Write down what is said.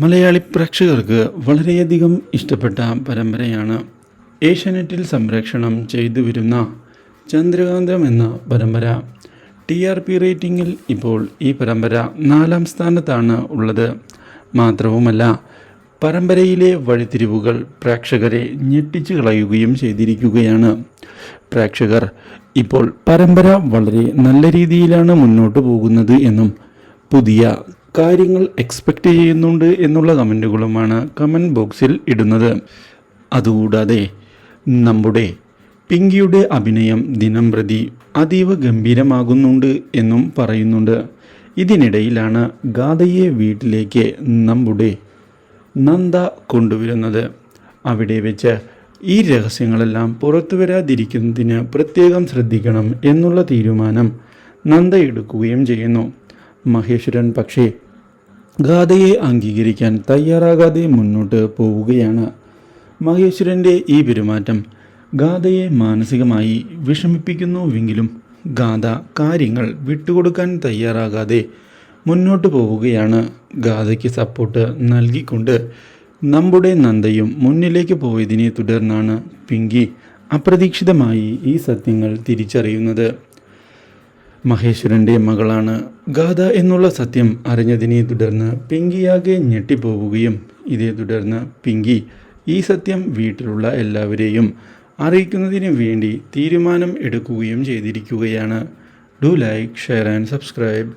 മലയാളി പ്രേക്ഷകർക്ക് വളരെയധികം ഇഷ്ടപ്പെട്ട പരമ്പരയാണ് ഏഷ്യാനെറ്റിൽ സംപ്രേഷണം ചെയ്തു വരുന്ന ചന്ദ്രകാന്തം എന്ന പരമ്പര. ടി ആർ പി റേറ്റിംഗിൽ ഇപ്പോൾ ഈ പരമ്പര നാലാം സ്ഥാനത്താണ് ഉള്ളത്. മാത്രവുമല്ല പരമ്പരയിലെ വഴിത്തിരിവുകൾ പ്രേക്ഷകരെ ഞെട്ടിച്ചു കളയുകയും ചെയ്തിരിക്കുകയാണ്. പ്രേക്ഷകർ ഇപ്പോൾ പരമ്പര വളരെ നല്ല രീതിയിലാണ് മുന്നോട്ട് പോകുന്നത് എന്നും പുതിയ കാര്യങ്ങൾ എക്സ്പെക്റ്റ് ചെയ്യുന്നുണ്ട് എന്നുള്ള കമന്റുകളുമാണ് കമന്റ് ബോക്സിൽ ഇടുന്നത്. അതുകൂടാതെ നമ്മുടെ പിങ്കിയുടെ അഭിനയം ദിനം പ്രതി അതീവ ഗംഭീരമാകുന്നുണ്ട് എന്നും പറയുന്നുണ്ട്. ഇതിനിടയിലാണ് ഗാഥയെ വീട്ടിലേക്ക് നമ്മുടെ നന്ദ കൊണ്ടുവരുന്നത്. അവിടെ വെച്ച് ഈ രഹസ്യങ്ങളെല്ലാം പുറത്തു വരാതിരിക്കുന്നതിന് പ്രത്യേകം ശ്രദ്ധിക്കണം എന്നുള്ള തീരുമാനം നന്ദ എടുക്കുകയും ചെയ്യുന്നു. മഹേശ്വരൻ പക്ഷേ ഗാഥയെ അംഗീകരിക്കാൻ തയ്യാറാകാതെ മുന്നോട്ട് പോവുകയാണ്. മഹേശ്വരന്റെ ഈ പെരുമാറ്റം ഗാഥയെ മാനസികമായി വിഷമിപ്പിക്കുന്നുവെങ്കിലും ഗാഥ കാര്യങ്ങൾ വിട്ടുകൊടുക്കാൻ തയ്യാറാകാതെ മുന്നോട്ട് പോവുകയാണ്. ഗാഥയ്ക്ക് സപ്പോർട്ട് നൽകിക്കൊണ്ട് നമ്മുടെ നന്ദയും മുന്നിലേക്ക് പോയതിനെ തുടർന്നാണ് പിങ്കി അപ്രതീക്ഷിതമായി ഈ സത്യങ്ങൾ തിരിച്ചറിയുന്നത്. മഹേശ്വരന്റെ മകളാണ് ഗാഥ എന്നുള്ള സത്യം അറിഞ്ഞതിനെ തുടർന്ന് പിങ്കിയാകെ ഞെട്ടിപ്പോവുകയും ഇതേ തുടർന്ന് പിങ്കി ഈ സത്യം വീട്ടിലുള്ള എല്ലാവരെയും അറിയിക്കുന്നതിന് വേണ്ടി തീരുമാനം എടുക്കുകയും ചെയ്തിരിക്കുകയാണ്. Do like share and subscribe